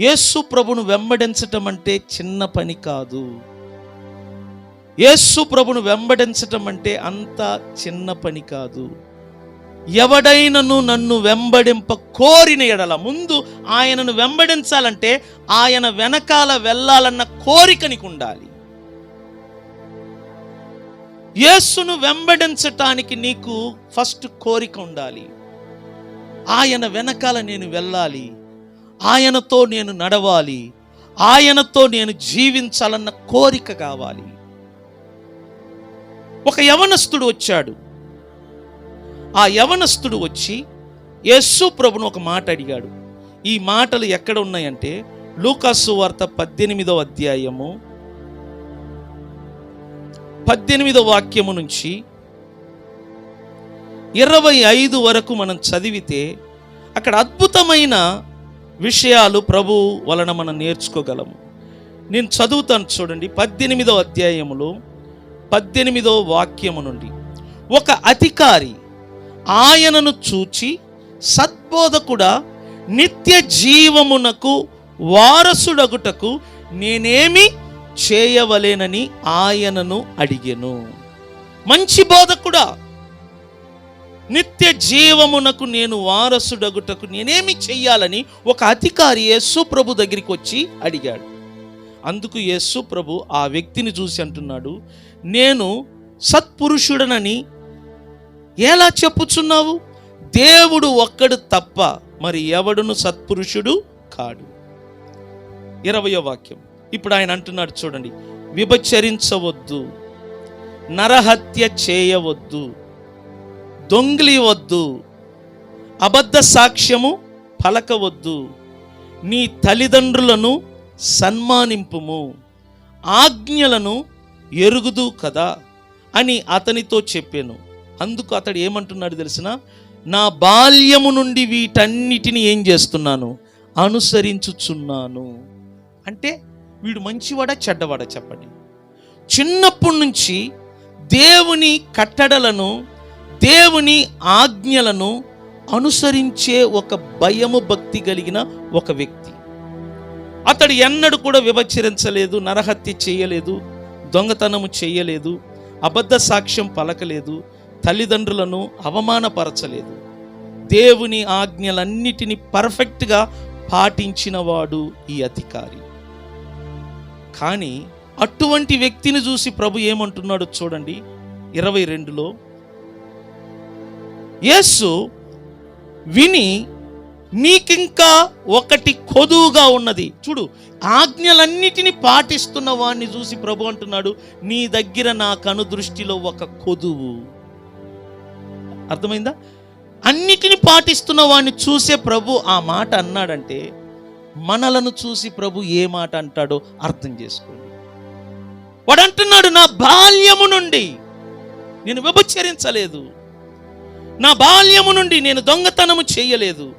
యేసు ప్రభును వెంబడించటం అంటే చిన్న పని కాదు. యేసు ప్రభును వెంబడించటం అంటే అంత చిన్న పని కాదు. ఎవడైనను నన్ను వెంబడింప కోరిన ఎడల ముందు ఆయనను వెంబడించాలంటే ఆయన వెనకాల వెళ్ళాలన్న కోరిక నీకు ఉండాలి యేసును వెంబడించటానికి నీకు ఫస్ట్ కోరిక ఉండాలి. ఆయన వెనకాల నేను వెళ్ళాలి. ఆయనతో నేను నడవాలి. ఆయనతో నేను జీవించాలన్న కోరిక కావాలి. ఒక యవనస్తుడు వచ్చాడు. ఆ యవనస్తుడు వచ్చి యేసు ప్రభును ఒక మాట అడిగాడు. ఈ మాటలు ఎక్కడ ఉన్నాయంటే లూకాసు వార్త పద్దెనిమిదవ అధ్యాయము పద్దెనిమిదవ వాక్యము నుంచి ఇరవై ఐదు వరకు మనం చదివితే అక్కడ అద్భుతమైన విషయాలు ప్రభు వలన మనం నేర్చుకోగలము. నేను చదువుతాను చూడండి పద్దెనిమిదో అధ్యాయములో పద్దెనిమిదో వాక్యము నుండి. ఒక అధికారి ఆయనను చూచి సద్బోధకుడా నిత్య జీవమునకు వారసుడగుటకు నేనేమి చేయవలేనని ఆయనను అడిగెను. మంచి బోధకుడా నిత్య జీవమునకు నేను వారసుడగుటకు నేనేమి చెయ్యాలని ఒక అధికారి యేసు ప్రభు దగ్గరికి వచ్చి అడిగాడు. అందుకు యేసు ప్రభు ఆ వ్యక్తిని చూసి అంటున్నాడు నేను సత్పురుషుడనని ఎలా చెప్పుచున్నావు? దేవుడు ఒక్కడు తప్ప మరి ఎవడును సత్పురుషుడు కాడు. ఇరవయో వాక్యం. ఇప్పుడు ఆయన అంటున్నాడు చూడండి విభచరించవద్దు నరహత్య చేయవద్దు దొంగిలి వద్దు. అబద్ధ సాక్ష్యము పలకవద్దు. నీ తల్లిదండ్రులను సన్మానింపుము. ఆజ్ఞలను ఎరుగుదు కదా అని అతనితో చెప్పాను. అందుకు అతడు ఏమంటున్నాడు తెలిసిన? నా బాల్యము నుండి వీటన్నిటిని ఏం చేస్తున్నాను? అనుసరించుచున్నాను. అంటే వీడు మంచివాడా చెడ్డవాడా చెప్పండి. చిన్నప్పటి నుంచి దేవుని కట్టడలను దేవుని ఆజ్ఞలను అనుసరించే ఒక భయము భక్తి కలిగిన ఒక వ్యక్తి. అతడు ఎన్నడూ కూడా విభచరించలేదు నరహత్య చేయలేదు దొంగతనము చేయలేదు అబద్ధ సాక్ష్యం పలకలేదు తల్లిదండ్రులను అవమానపరచలేదు. దేవుని ఆజ్ఞలన్నిటిని పర్ఫెక్ట్గా పాటించినవాడు ఈ అధికారి. కానీ అటువంటి వ్యక్తిని చూసి ప్రభు ఏమంటున్నాడో చూడండి. ఇరవై రెండులో యేసు విని నీకింకా ఒకటి కొదువుగా ఉన్నది. చూడు ఆజ్ఞలన్నిటిని పాటిస్తున్న వాడిని చూసి ప్రభు అంటున్నాడు నీ దగ్గర నా కను దృష్టిలో ఒక కొదువు. అర్థమైందా? అన్నిటిని పాటిస్తున్న వాడిని చూసే ప్రభు ఆ మాట అన్నాడంటే మనలను చూసి ప్రభు ఏ మాట అంటాడో అర్థం చేసుకోండి. వాడు అంటున్నాడు నా బాల్యము నుండి నేను విభచరించలేదు నా బాల్యము నుండి నేను దొంగతనము చేయలేదు.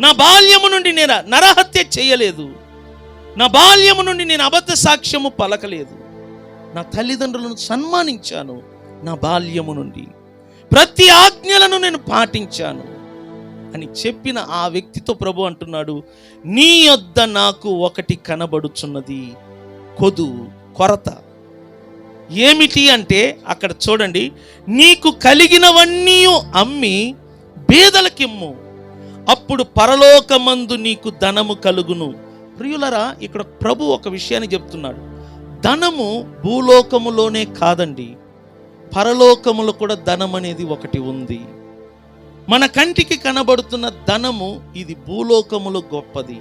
నా బాల్యము నుండి నేను నరహత్య చేయలేదు. నా బాల్యము నుండి నేను అబద్ధ సాక్ష్యము పలకలేదు. నా తల్లిదండ్రులను సన్మానించాను నా బాల్యము నుండి. ప్రతి ఆజ్ఞలను నేను పాటించాను అని చెప్పిన ఆ వ్యక్తితో ప్రభు అంటున్నాడు నీ యొద్ద నాకు ఒకటి కనబడుచున్నది. కొదు కొరత. ఏమిటి అంటే అక్కడ చూడండి నీకు కలిగినవన్నీ అమ్మి బీదలకిమ్ము. అప్పుడు పరలోకమందు నీకు ధనము కలుగును. ప్రియులరా ఇక్కడ ప్రభు ఒక విషయాన్ని చెప్తున్నాడు. ధనము భూలోకములోనే కాదండి. పరలోకములో కూడా ధనం అనేది ఒకటి ఉంది. మన కంటికి కనబడుతున్న ధనము ఇది భూలోకములో గొప్పది.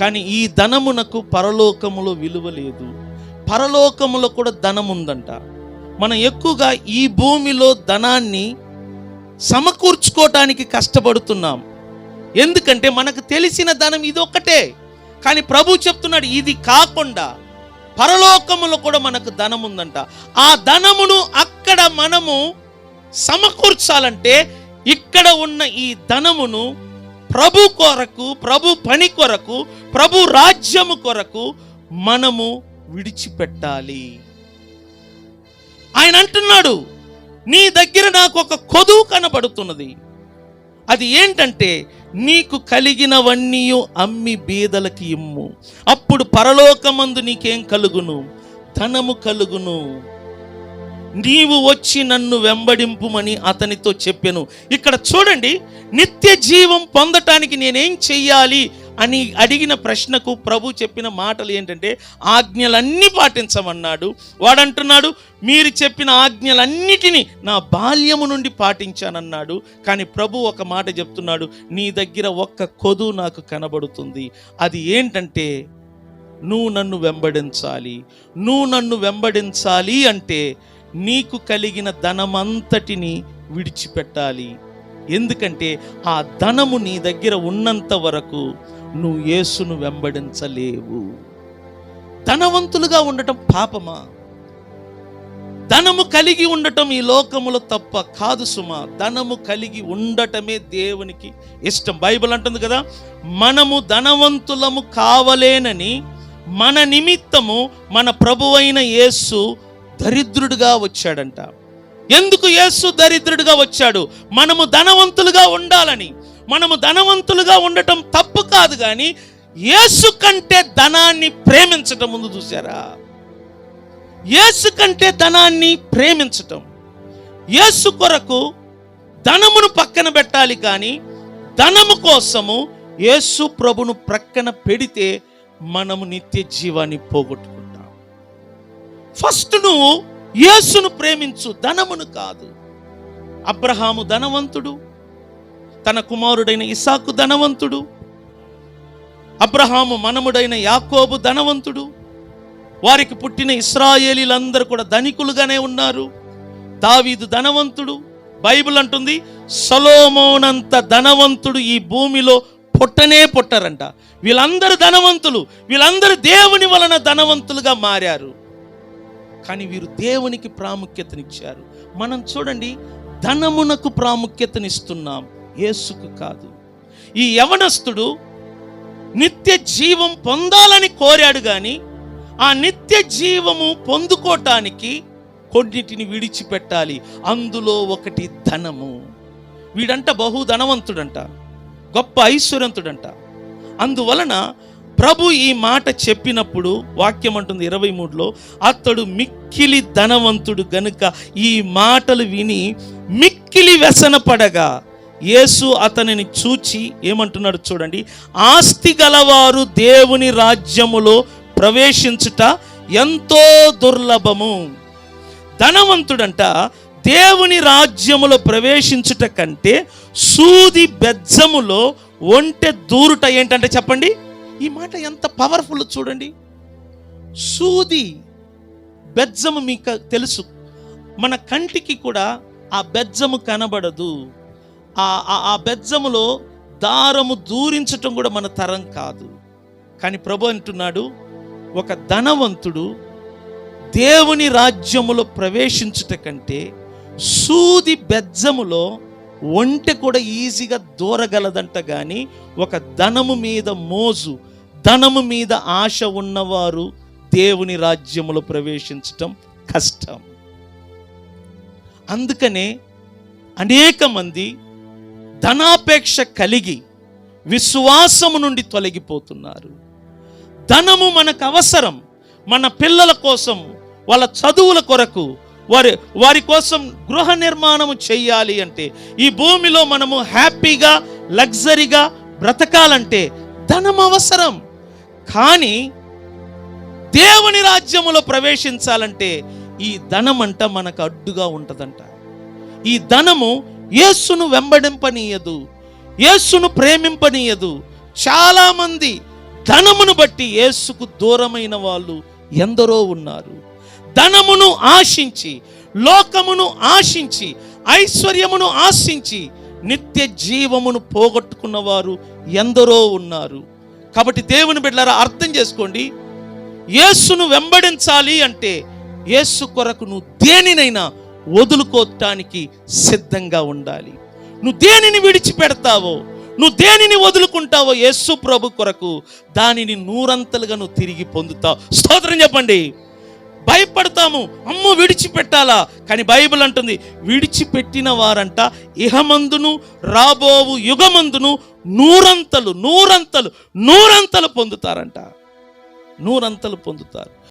కానీ ఈ ధనమునకు పరలోకములో విలువ లేదు. పరలోకములో కూడా ధనం ఉందంట మనం ఎక్కువగా ఈ భూమిలో ధనాన్ని సమకూర్చుకోవటానికి కష్టపడుతున్నాం. ఎందుకంటే మనకు తెలిసిన ధనం ఇది ఒక్కటే. కానీ ప్రభు చెప్తున్నాడు ఇది కాకుండా పరలోకములో కూడా మనకు ధనం ఉందంట ఆ ధనమును అక్కడ మనము సమకూర్చాలంటే ఇక్కడ ఉన్న ఈ ధనమును ప్రభు కొరకు ప్రభు పని కొరకు ప్రభు రాజ్యము కొరకు మనము విడిచిపెట్టాలి. ఆయన అంటున్నాడు నీ దగ్గర నాకు ఒక కొదువు కనబడుతున్నది. అది ఏంటంటే నీకు కలిగినవన్నీ అమ్మి బీదలకి ఇమ్ము. అప్పుడు పరలోకమందు నీకేం కలుగును? ధనము కలుగును. నీవు వచ్చి నన్ను వెంబడింపుమని అతనితో చెప్పాను. ఇక్కడ చూడండి నిత్య జీవం పొందటానికి నేనేం చెయ్యాలి? అని అడిగిన ప్రశ్నకు ప్రభు చెప్పిన మాటలు ఏంటంటే ఆజ్ఞలన్నీ పాటించమన్నాడు. వాడంటున్నాడు మీరు చెప్పిన ఆజ్ఞలన్నిటినీ నా బాల్యము నుండి పాటించానన్నాడు. కానీ ప్రభు ఒక మాట చెప్తున్నాడు నీ దగ్గర ఒక్క కొదు నాకు కనబడుతుంది. అది ఏంటంటే నువ్వు నన్ను వెంబడించాలి. నువ్వు నన్ను వెంబడించాలి అంటే నీకు కలిగిన ధనమంతటిని విడిచిపెట్టాలి. ఎందుకంటే ఆ ధనము నీ దగ్గర ఉన్నంత వరకు నువ్వు యేసును వెంబడించలేవు. ధనవంతులుగా ఉండటం పాపమా? ధనము కలిగి ఉండటం ఈ లోకములో తప్ప కాదు సుమా. ధనము కలిగి ఉండటమే దేవునికి ఇష్టం. బైబిల్ అంటుంది కదా మనము ధనవంతులము కావలేనని మన నిమిత్తము మన ప్రభువైన యేసు దరిద్రుడిగా వచ్చాడంట. ఎందుకు యేసు దరిద్రుడిగా వచ్చాడు? మనము ధనవంతులుగా ఉండాలని. మనము ధనవంతులుగా ఉండటం తప్పు కాదు కానీ యేసు కంటే ధనాన్ని ప్రేమించటం ముందు చూసారా యేసు కంటే ధనాన్ని ప్రేమించటం. యేసు కొరకు ధనమును పక్కన పెట్టాలి కానీ ధనము కోసము యేసు ప్రభును ప్రక్కన పెడితే మనము నిత్య జీవాన్ని పోగొట్టుకుంటాం. ఫస్ట్ నువ్వు యేసును ప్రేమించు ధనమును కాదు. అబ్రహాము ధనవంతుడు తన కుమారుడైన ఇసాకు ధనవంతుడు. అబ్రహాము మనముడైన యాకోబు ధనవంతుడు. వారికి పుట్టిన ఇస్రాయేలీలందరూ కూడా ధనికులుగానే ఉన్నారు. దావీదు ధనవంతుడు. బైబిల్ అంటుంది సలోమోనంత ధనవంతుడు ఈ భూమిలో పుట్టనే పుట్టారంట. వీళ్ళందరూ ధనవంతులు. వీళ్ళందరూ దేవుని వలన ధనవంతులుగా మారారు. కానీ వీరు దేవునికి ప్రాముఖ్యతనిచ్చారు. మనం చూడండి ధనమునకు ప్రాముఖ్యతనిస్తున్నాం. యేసుకు కాదు. ఈ యవనస్తుడు నిత్య జీవం పొందాలని కోరాడు కానీ ఆ నిత్య జీవము పొందుకోవటానికి కొన్నిటిని విడిచిపెట్టాలి. అందులో ఒకటి ధనము. వీడంట బహు ధనవంతుడంట గొప్ప ఐశ్వర్యంతుడంట. అందువలన ప్రభు ఈ మాట చెప్పినప్పుడు వాక్యం అంటుంది ఇరవై మూడులో అతడు మిక్కిలి ధనవంతుడు గనుక ఈ మాటలు విని మిక్కిలి వ్యసనపడగా యేసు అతనిని చూచి ఏమంటున్నాడు చూడండి ఆస్తి గలవారు దేవుని రాజ్యములో ప్రవేశించుట ఎంతో దుర్లభము. ధనవంతుడంట దేవుని రాజ్యములో ప్రవేశించుట కంటే సూది బెజ్జములో ఒంటె దూరుట ఏంటంటే చెప్పండి ఈ మాట ఎంత పవర్ఫుల్ చూడండి. సూది బెజ్జము మీకు తెలుసు మన కంటికి కూడా ఆ బెజ్జము కనబడదు. ఆ బెజ్జములో దారము దూరించటం కూడా మన తరం కాదు. కానీ ప్రభు అంటున్నాడు ఒక ధనవంతుడు దేవుని రాజ్యములో ప్రవేశించుట కంటే సూది బెజ్జములో ఒంటె కూడా ఈజీగా దూరగలదంట కానీ ఒక ధనము మీద మోజు ధనము మీద ఆశ ఉన్నవారు దేవుని రాజ్యములో ప్రవేశించటం కష్టం. అందుకనే అనేక మంది ధనాపేక్ష కలిగి విశ్వాసము నుండి తొలగిపోతున్నారు. ధనము మనకు అవసరం. మన పిల్లల కోసం వాళ్ళ చదువుల కొరకు వారి వారి కోసం గృహ నిర్మాణము చేయాలి అంటే ఈ భూమిలో మనము హ్యాపీగా లగ్జరీగా బ్రతకాలంటే ధనం అవసరం. కానీ దేవుని రాజ్యములో ప్రవేశించాలంటే ఈ ధనం అంట మనకు అడ్డుగా ఉంటుందంట. ఈ ధనము యేసును వెంబడింపనీయదు యేసును ప్రేమింపనీయదు. చాలామంది ధనమును బట్టి యేసుకు దూరమైన వాళ్ళు ఎందరో ఉన్నారు. ధనమును ఆశించి లోకమును ఆశించి ఐశ్వర్యమును ఆశించి నిత్య జీవమును పోగొట్టుకున్న వారు ఎందరో ఉన్నారు. కాబట్టి దేవుని బిడ్డలారా అర్థం చేసుకోండి. యేసును వెంబడించాలి అంటే యేసు కొరకు నువ్వు దేనినైనా వదులుకోటానికి సిద్ధంగా ఉండాలి. నువ్వు దేనిని విడిచిపెడతావో నువ్వు దేనిని వదులుకుంటావో యేసు ప్రభు కొరకు దానిని నూరంతలుగా నువ్వు తిరిగి పొందుతావు. స్తోత్రం చెప్పండి. భయపడతాము. అమ్ము విడిచిపెట్టాలా? కానీ బైబిల్ అంటుంది విడిచిపెట్టిన వారంట ఇహమందును రాబోవు యుగమందును నూరంతలు నూరంతలు నూరంతలు పొందుతారంట. నూరంతలు పొందుతారు.